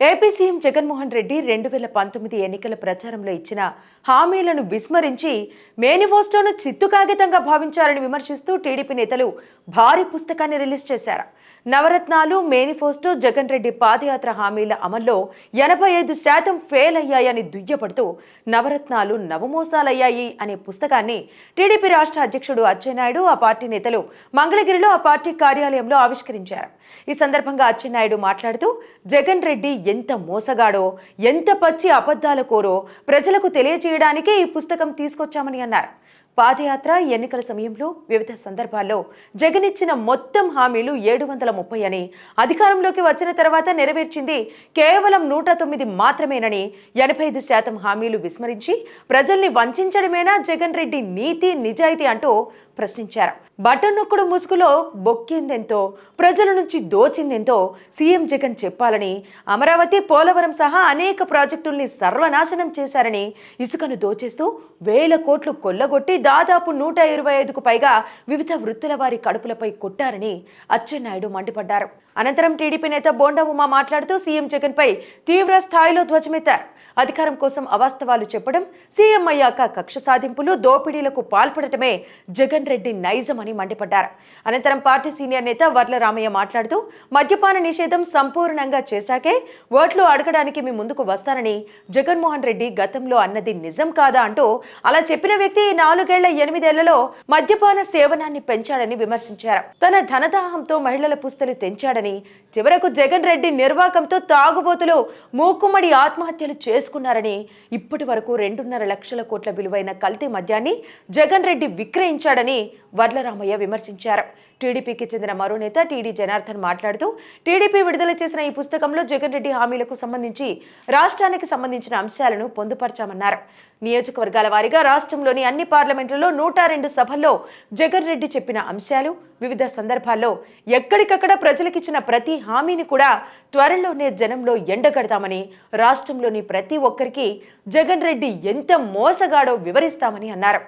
AP CM Jaganmohan Reddy రెండు వేల పంతొమ్మిది ఎన్నికల ప్రచారంలో ఇచ్చిన హామీలను విస్మరించి మేనిఫెస్టోను చిత్తు కాగితంగా భావించారని విమర్శిస్తూ టీడీపీ నేతలు భారీ పుస్తకాన్ని రిలీజ్ చేశారు. నవరత్నాలు మేనిఫెస్టో జగన్ రెడ్డి పాదయాత్ర హామీల అమల్లో ఎనభై ఐదు శాతం ఫెయిల్ అయ్యాయని దుయ్యపడుతూ నవరత్నాలు నవమోసాలయ్యాయి అనే పుస్తకాన్ని టీడీపీ రాష్ట్ర అధ్యక్షుడు అచ్చెన్నాయుడు ఆ పార్టీ నేతలు మంగళగిరిలో ఆ పార్టీ కార్యాలయంలో ఆవిష్కరించారు. ఈ సందర్భంగా అచ్చెన్నాయుడు మాట్లాడుతూ జగన్ రెడ్డి ఎంత మోసగాడో ఎంత పచ్చి అబద్ధాల కోరో ప్రజలకు తెలియజేయడానికే ఈ పుస్తకం తీసుకొచ్చామని అన్నారు. పాదయాత్ర ఎన్నికల సమయంలో వివిధ సందర్భాల్లో జగన్ ఇచ్చిన మొత్తం హామీలు ఏడు వందల ముప్పై అని. అధికారంలోకి వచ్చిన తర్వాత నెరవేర్చింది కేవలం నూట తొమ్మిది మాత్రమేనని ఎనభై ఐదు శాతం హామీలు విస్మరించి ప్రజల్ని వంచడమేనా జగన్ రెడ్డి నీతి నిజాయితీ అంటూ ప్రశ్నించారు. బటన్ నొక్కుడు ముసుగులో బొక్కిందెంతో ప్రజల నుంచి దోచిందెంతో సీఎం జగన్ చెప్పాలని అమరావతి పోలవరం సహా అనేక ప్రాజెక్టుల్ని సర్వనాశనం చేశారని ఇసుకను దోచేస్తూ వేల కోట్లు కొల్లగొట్టి దాదాపు నూట ఇరవై ఐదుకు పైగా వివిధ వృత్తుల వారి కడుపులపై కొట్టారని అచ్చెన్నాయుడు మండిపడ్డారు. అనంతరం టీడీపీ నేత బోండా ఉమా మాట్లాడుతూ సీఎం జగన్పై తీవ్ర స్థాయిలో ధ్వజమెత్తారు. అధికారం కోసం అవాస్తవాలు చెప్పడం సీఎం అయ్యాక కక్ష సాధింపులు దోపిడీలకు పాల్పడటమే జగన్ రెడ్డి నైజం అని మండిపడ్డారు. అనంతరం పార్టీ సీనియర్ నేత వర్ల రామయ్య మాట్లాడుతూ మద్యపాన నిషేధం సంపూర్ణంగా చేశాకే ఓట్లు అడగడానికి మీ ముందుకు వస్తానని జగన్మోహన్ రెడ్డి గతంలో అన్నది నిజం కాదా అంటూ అలా చెప్పిన వ్యక్తి ఈ నాలుగేళ్ళ ఎనిమిదేళ్ళలో మద్యపాన సేవనాన్ని పెంచాడని విమర్శించారు. తన ధనదాహంతో మహిళల పుస్తలు తెంచాడని చివరకు జగన్ రెడ్డి నిర్వాకంతో తాగుబోతులు మూకుమ్మడి ఆత్మహత్యలు చేసుకున్నారని ఇప్పటి వరకు రెండున్నర లక్షల కోట్ల విలువైన కల్తీ మద్యాన్ని జగన్ రెడ్డి విక్రయించాడని వర్లరామయ్య విమర్శించారు. టీడీపీకి చెందిన మరో నేత టీడీ జనార్దన్ మాట్లాడుతూ టీడీపీ విడుదల చేసిన ఈ పుస్తకంలో జగన్ రెడ్డి హామీలకు సంబంధించి రాష్ట్రానికి సంబంధించిన అంశాలను పొందుపరచామన్నారు. నియోజకవర్గాల వారీగా రాష్ట్రంలోని అన్ని పార్లమెంట్లలో నూట రెండు సభల్లో జగన్ రెడ్డి చెప్పిన అంశాలు వివిధ సందర్భాల్లో ఎక్కడికక్కడ ప్రజలకిచ్చిన ప్రతి హామీని కూడా త్వరలోనే జనంలో ఎండగడతామని రాష్ట్రంలోని ప్రతి ఒక్కరికి జగన్ రెడ్డి ఎంత మోసగాడో వివరిస్తామని అన్నారు.